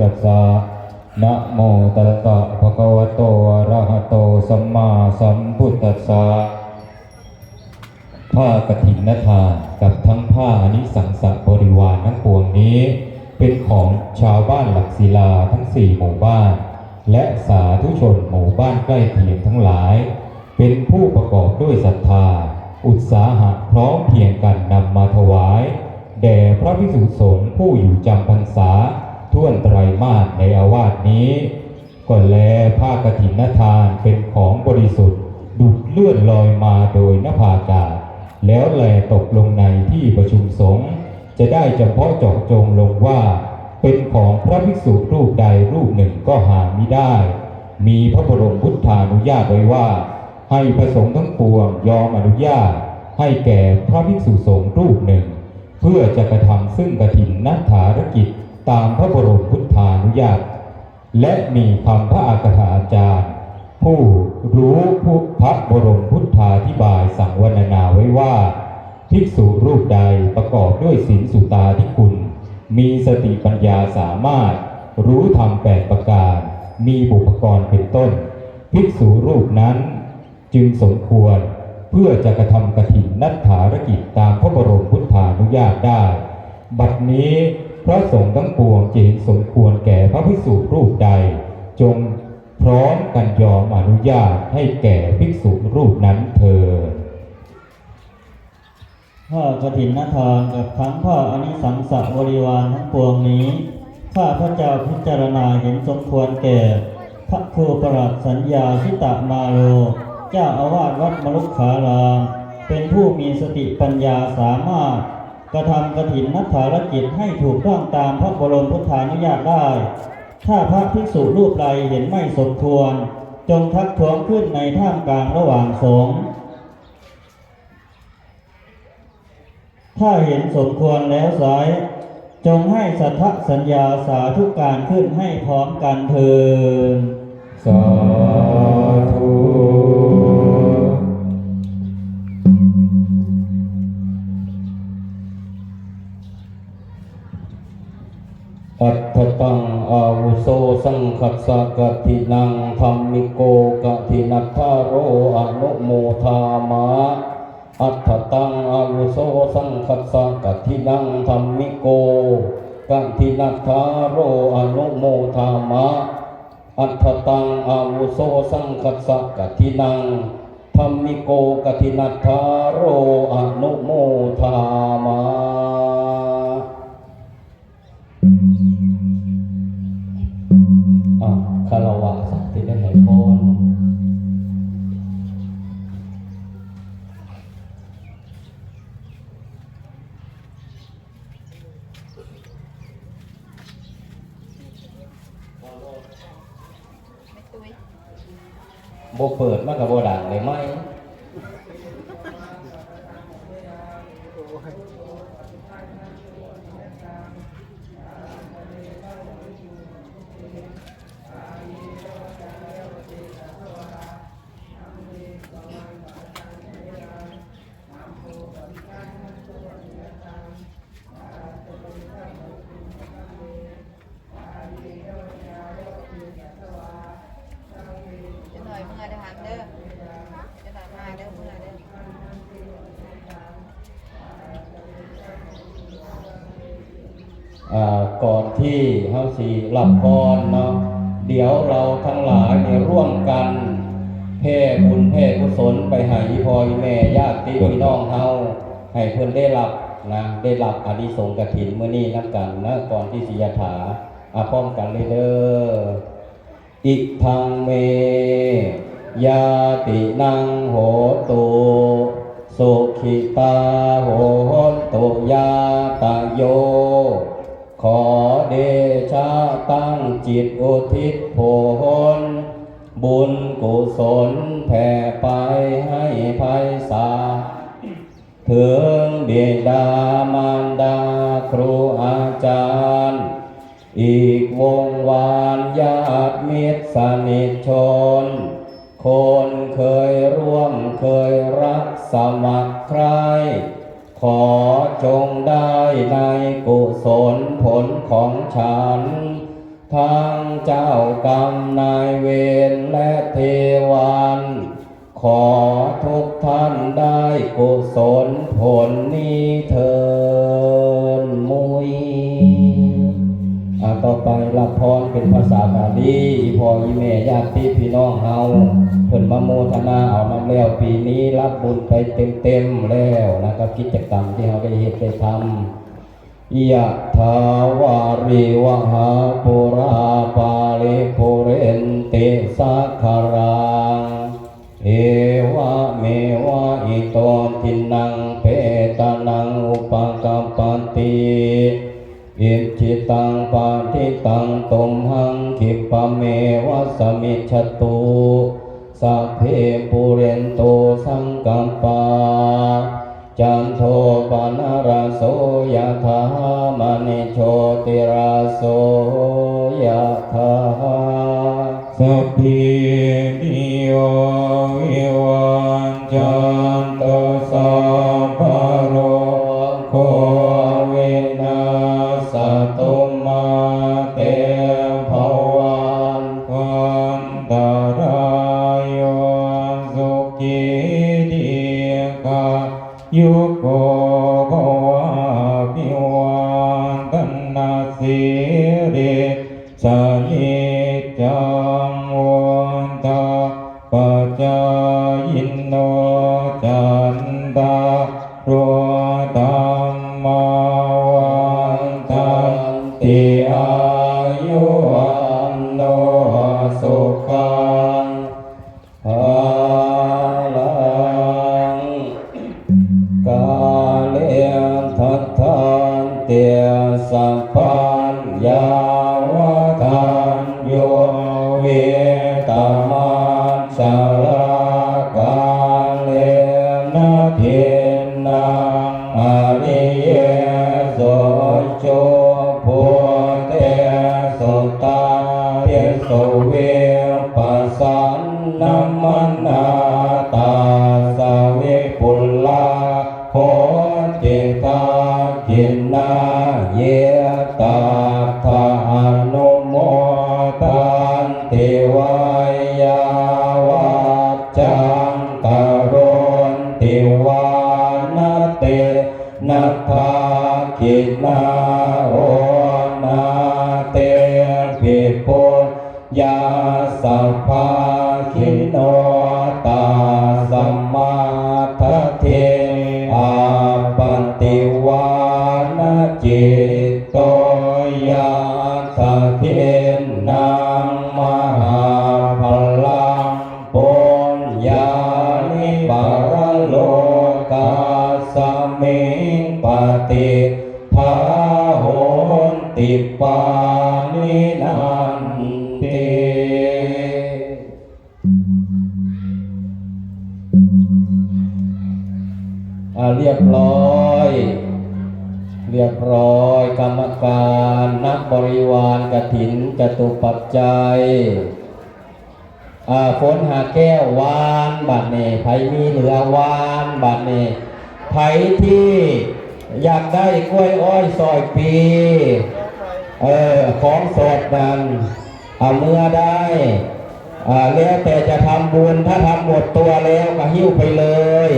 ตัสสะนะโมตัสสะภะคะวะโตอะระหะโตสัมมาสัมพุทธัสสะผ้ากฐินนทานกับทั้งผ้าอนิสังสะบริวารทั้งปวงนี้ เป็นของชาวบ้านหลักศิลาทั้งสี่หมู่บ้าน และสาธุชนหมู่บ้านใกล้เคียงทั้งหลาย เป็นผู้ประกอบด้วยศรัทธา อุตสาหะพร้อมเพียงกันนำมาถวาย แด่พระภิกษุสงฆ์ผู้อยู่จำพรรษา ท่วนไตรมาสในอาวาสนี้ก็แลผ้ากฐินทานเป็นของบริสุทธิ์ดุดเลื่อนลอยมาโดยนภาอากาศ แล้วแลตกลงในที่ประชุมสงฆ์จะได้เฉพาะเจาะจงลงว่า เป็นของพระภิกษุรูปใดรูปหนึ่งก็หาไมิได้ มีพระบรมพุทธานุญาตไว้ว่า ให้พระสงฆ์ทั้งปวงยอมอนุญาต ให้แก่พระภิกษุสงฆ์รูปหนึ่ง เพื่อจะกระทำซึ่งกฐินนัฐารกิจ ตามพระบรมพุทธานุญาต และมีคำพระอักถาอาจารย์ ผู้รู้ผู้พระบรมพุทธาธิบายสั่งวรรณนาไว้ว่า ภิกษุรูปใดประกอบด้วยศีลสุตาที่คุณ มีสติปัญญาสามารถ รู้ธรรมแปดประการ มีบุพกรเป็นต้น ภิกษุรูปนั้น จึงสมควรเพื่อจะกระทำกฐินนัฐฐารกิจตามพระบรมพุทธานุญาตได้ บัดนี้ พระสงฆ์ทั้งปวงจึงสมควรแก่พระภิกษุรูปใด จงพร้อมกันยอมอนุญาตให้แก่ภิกษุรูปนั้นเถิดผ้ากฐินนทานกับทั้งผ้าอนิสังสบริวารทั้งปวงนี้ ข้าพระเจ้าพิจารณาเห็นสมควรแก่ พระครูประหลัดสัญญาชิตะมาโรเจ้าอาวาสวัดมลุกขารามเป็นผู้มีสติปัญญาสามารถ กระทำกฐินนัฐารกิจให้ถูกต้องตามพระบรมพุทธานุญาตได้ ถ้าพระภิกษุรูปใดเห็นไม่สมควร จงทักท้วงขึ้นในท่ามกลางระหว่างสงฆ์ถ้าเห็นสมควรแล้วสายจงให้สัทธสัญญาสาธุการขึ้นให้พร้อมกันเถิดสา อัตถตังอาวุโสสังคัสสะกทินังธรรมิโกกทินัทธาโรอนุโมทามะอัตถตังอาวุโสสังคัสสะกทินังธรรมิโกกทินัทธาโรอนุโมทามะอัตถตังอาวุโสสังคัสสะกทินังธรรมิโกกทินัทธาโรอนุโมทามะอะ โบเปิดมากกับโบดังเลยไหมจะหน่อยมึงอาจจะถามเด้อจะถามมาเด้อมึงอาจเด้อ อ่า ก่อนที่เฮาสีหลับพรเนาะเดี๋ยวเราทั้งหลายเนี่ยร่วมกันแผ่บุญแผ่กุศลไปให้พ่อแม่ญาติพี่น้องเฮาให้เพิ่อนได้รับนะได้รับอานิสงส์กฐินเมื้อนี้นํกันนะก่อนที่สิยถาอาพร้อมกันเลยเด้ออิทังเมยาตินังโหตุสุขิตาโหตุยาตโย เดชะตั้งจิตอุทิศโผลบุญกุศลแผ่ไปให้ภัยสาถึงเบิดามารดาครูอาจารย์ อีกวงวานญาติมิตรสนิทชน คนเคยร่วมเคยรักสมัครใคร ขอจงได้ในกุศลผลของฉัน ทั้งเจ้ากรรมนายเวรและเทวันขอทุกท่านได้กุศลผลนี้เถินมุยอ่า ต่อไปรับพรเป็นภาษาบาลีอีพ่ออีแม่ญาติพี่น้องเฮาเพิ่นมาโมทนาเอานำแล้วปีนี้รับบุญไปเต็มๆแล้วนะครับกิจกรรมที่เฮาได้เฮ็ดได้ทำยะถาวาริวหาปุราปาลิปุเรนเตสักขรังเอวะเมวะ อิจิตังปาทิตังตุมหังคิปะเมวะสมิชตุสัพเพปุเรนโตสังกัปปาจันโทปนารโสยถามณิโชติราโสยถาสัพพิติโยวิวันจันโตสั สัพพัญญาวทานโยเวตามันชาลากาเลนะเทนังอริเย สัพพาคิโนตาสัมมาทัตเทอาปันติวานาจิตโตยาสะเทนนางมหาพลังปุญญานิปารโลกาสมิงปฏิทาโหนติปานินัน เรียบร้อย เรียบร้อย กรรมการนักบริวารกถินจตุปัจจัยฝนหาแก้ววานบัดเนี้ไผมีเหลือวานบัดเนี้ไผที่อยากได้กล้วยอ้อยซอยปีเออของสดนั้นเมื่อได้แล้วแต่จะทำบุญถ้าทำหมดตัวแล้วก็หิ้วไปเลย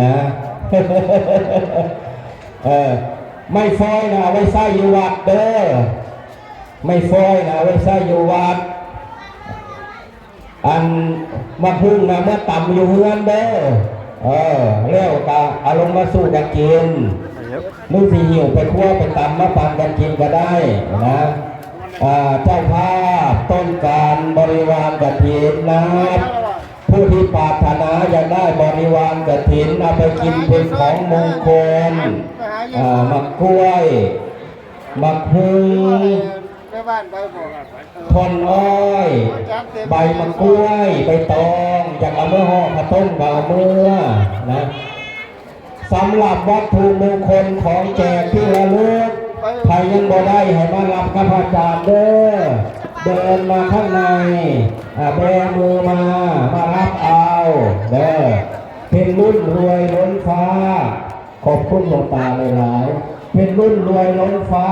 นะ เออไม่ฟอยนะไว้ใส่อยู่วัดเด้อไม่ฟอยนะไว้ใส่อยู่วัด อันมาพึ่งนะเมื่อต่ำอยู่เฮือนเด้อเออแล้วก็เอาลงมาสู้กันกินนึกที่หิวไปคั่วไปตำมาปั่นกันกินก็ได้นะอ่าเจ้าภาพต้นการบริวารกฐินนะ ผู้ที่ปรารถนาอยากได้บริวารกฐินเอาไปกินเป็นของมงคลอ่ามักกล้วยมักพึ่งไปบ้านไปบอกทนอ้อย ใบมะกล้วย ใบตองอยากเอาเมื่อห่อข้าวต้มก็เอาเมื่อนะสำหรับวัตถุมงคลของแจกที่ระลึกใครยังบ่ได้ให้มารับกับอาจารย์เด้อ เดินมาข้างในอ่าแบมือมามารับเอาเด้อเป็นรุ่นรวยล้นฟ้า ขอบคุณหลวงตาหลายๆเป็นรุ่นรวยล้นฟ้า